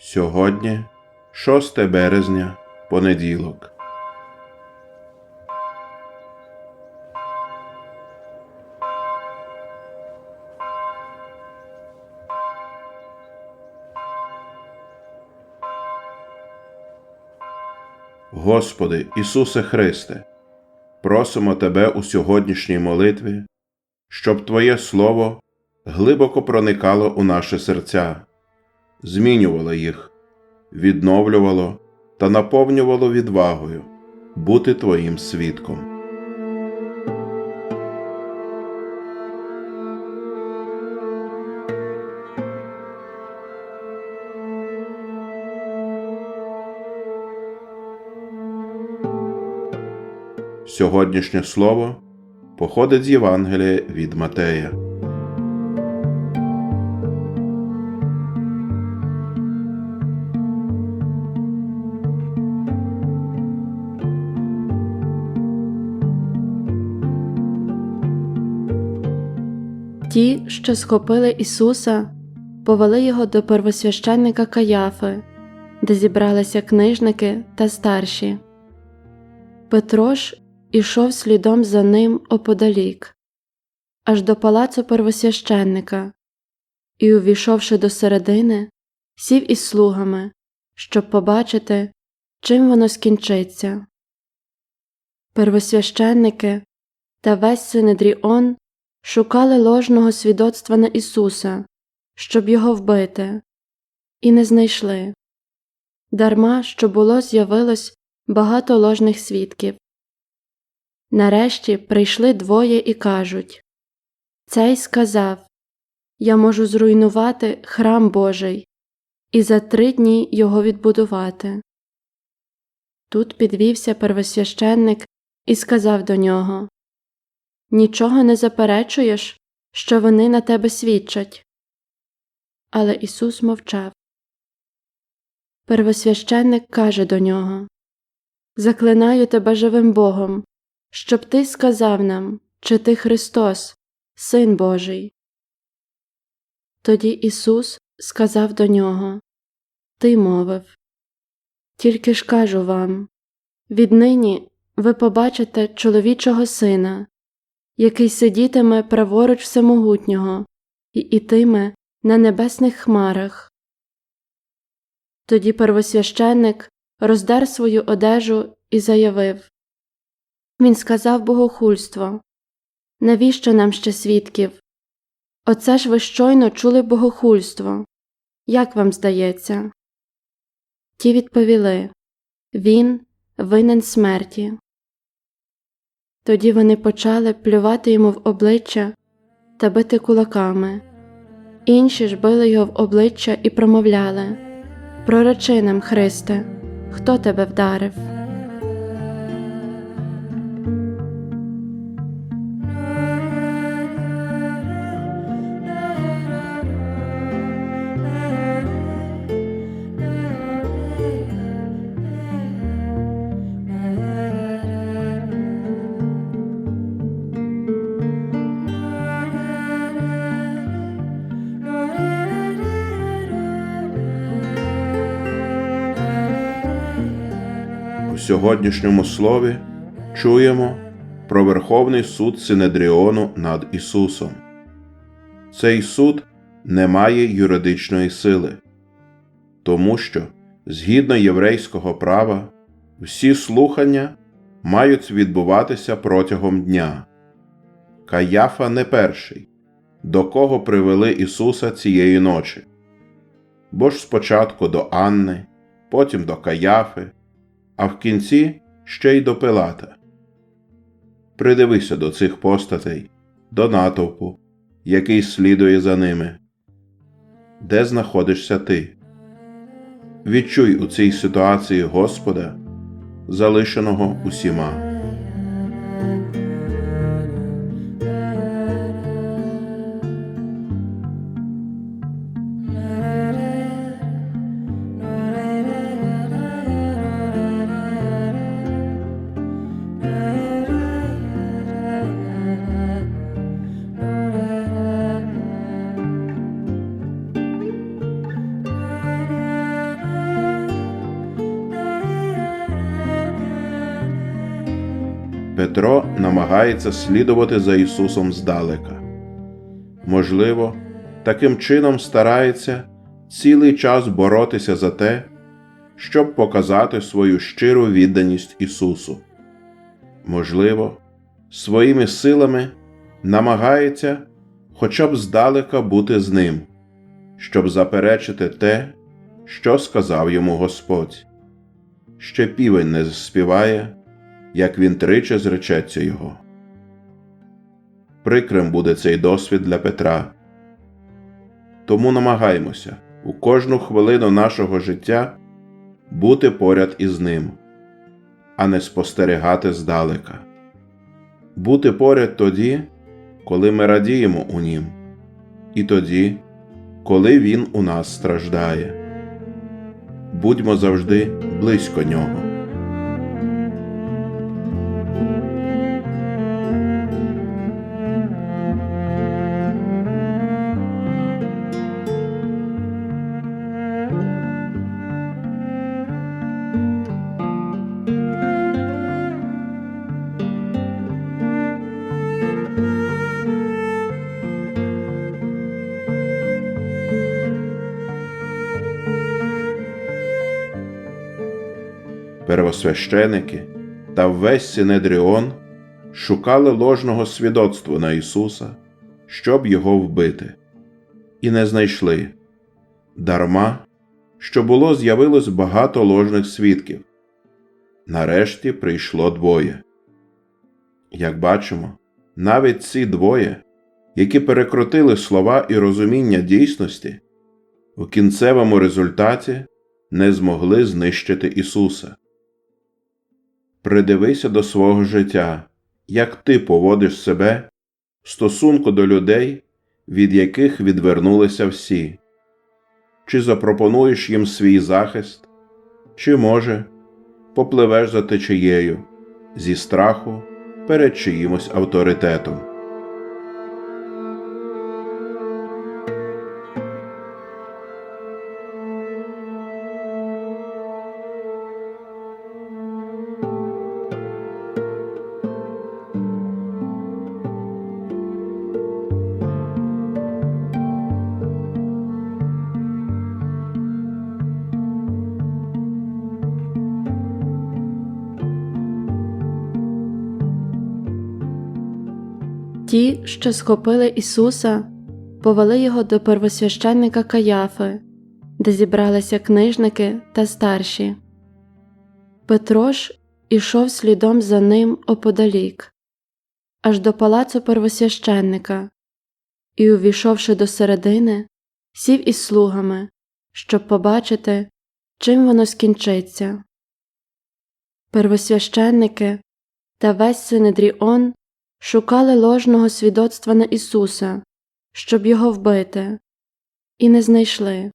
Сьогодні 6 березня, понеділок. Господи Ісусе Христе, просимо Тебе у сьогоднішній молитві, щоб Твоє Слово глибоко проникало у наші серця, змінювало їх, відновлювало та наповнювало відвагою бути Твоїм свідком. Сьогоднішнє слово походить з Євангелія від Матея. Ті, що схопили Ісуса, повели його до первосвященника Каяфи, де зібралися книжники та старші. Петро ж ішов слідом за ним оподалік, аж до палацу первосвященника, і, увійшовши до середини, сів із слугами, щоб побачити, чим воно скінчиться. Первосвященники та весь Синедріон шукали ложного свідоцтва на Ісуса, щоб його вбити, і не знайшли. Дарма що було з'явилось багато ложних свідків. Нарешті прийшли двоє і кажуть Цей сказав Я можу зруйнувати храм Божий і за три дні його відбудувати. Тут підвівся первосвященник і сказав до нього Нічого не заперечуєш, що вони на тебе свідчать. Але Ісус мовчав. Первосвященник каже до нього Заклинаю тебе живим Богом, щоб ти сказав нам, чи ти Христос, Син Божий. Тоді Ісус сказав до нього Ти мовив. Тільки ж кажу вам віднині ви побачите чоловічого сина, який сидітиме праворуч Всемогутнього і ітиме на небесних хмарах. Тоді первосвященник роздер свою одежу і заявив Він сказав богохульство Навіщо нам ще свідків? Оце ж ви щойно чули богохульство. Як вам здається? Ті відповіли Він винен смерті. Тоді вони почали плювати йому в обличчя та бити кулаками. Інші ж били його в обличчя і промовляли Пророчи нам, Христе, хто тебе вдарив? Сьогоднішньому слові чуємо про Верховний суд Синедріону над Ісусом. Цей суд не має юридичної сили, тому що, згідно єврейського права, всі слухання мають відбуватися протягом дня. Каяфа не перший, до кого привели Ісуса цієї ночі, бо ж спочатку до Анни, потім до Каяфи а в кінці ще й до Пилата. Придивися до цих постатей, до натовпу, який слідує за ними. Де знаходишся ти? Відчуй у цій ситуації Господа, залишеного усіма. Петро намагається слідувати за Ісусом здалека. Можливо, таким чином старається цілий час боротися за те, щоб показати свою щиру відданість Ісусу. Можливо, своїми силами намагається хоча б здалека бути з ним, щоб заперечити те, що сказав йому Господь. Ще півень не співає, як він тричі зречеться його. Прикрим буде цей досвід для Петра. Тому намагаймося у кожну хвилину нашого життя бути поряд із ним, а не спостерігати здалека, бути поряд тоді, коли ми радіємо у нім, і тоді, коли він у нас страждає. Будьмо завжди близько нього. Первосвященики та весь Синедріон шукали ложного свідоцтва на Ісуса, щоб його вбити, і не знайшли дарма, що було з'явилось багато ложних свідків. Нарешті прийшло двоє. Як бачимо, навіть ці двоє, які перекрутили слова і розуміння дійсності, у кінцевому результаті не змогли знищити Ісуса. Придивися до свого життя, як ти поводиш себе в стосунку до людей, від яких відвернулися всі, чи запропонуєш їм свій захист, чи, може, попливеш за течією зі страху перед чиїмось авторитетом. Ті, що схопили Ісуса, повели його до первосвященника Каяфи, де зібралися книжники та старші. Петро ж ішов слідом за ним оподалік, аж до палацу первосвященника, і, увійшовши до середини, сів із слугами, щоб побачити, чим воно скінчиться. Первосвященники та весь Синедріон шукали ложного свідоцтва на Ісуса, щоб його вбити, і не знайшли.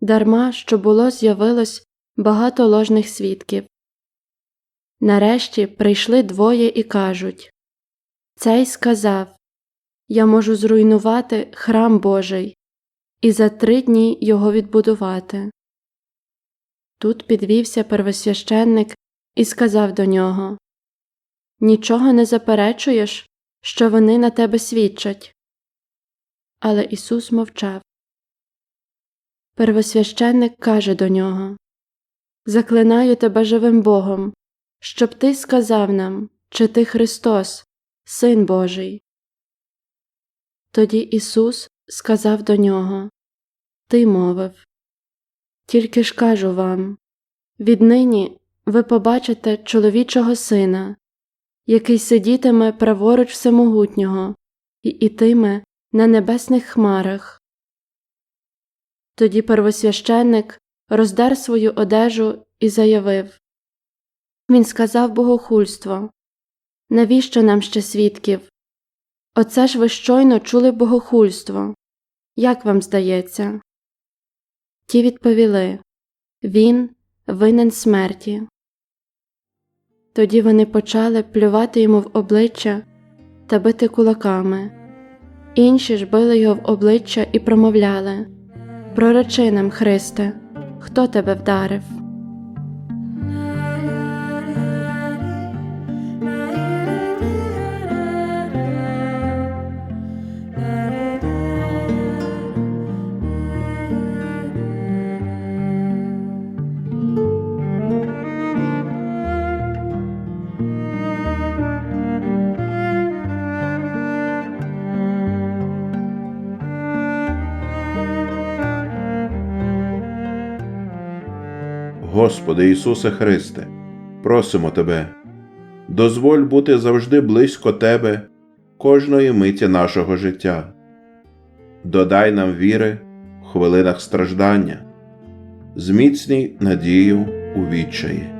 Дарма що було з'явилось багато ложних свідків. Нарешті прийшли двоє і кажуть Цей сказав Я можу зруйнувати храм Божий і за три дні його відбудувати. Тут підвівся первосвященник і сказав до нього Нічого не заперечуєш, що вони на тебе свідчать. Але Ісус мовчав. Первосвященник каже до нього Заклинаю тебе живим Богом, щоб ти сказав нам, чи ти Христос, Син Божий. Тоді Ісус сказав до нього Ти мовив. Тільки ж кажу вам віднині ви побачите чоловічого сина який сидітиме праворуч всемогутнього і ітиме на небесних хмарах. Тоді первосвященник роздер свою одежу і заявив Він сказав богохульство Навіщо нам ще свідків? Оце ж ви щойно чули богохульство. Як вам здається? Ті відповіли Він винен смерті. Тоді вони почали плювати йому в обличчя та бити кулаками. Інші ж били його в обличчя і промовляли Проречи нам, Христе, хто тебе вдарив? Господи Ісусе Христе, просимо Тебе, дозволь бути завжди близько Тебе кожної миті нашого життя. Додай нам віри в хвилинах страждання, зміцній надію у відчаї.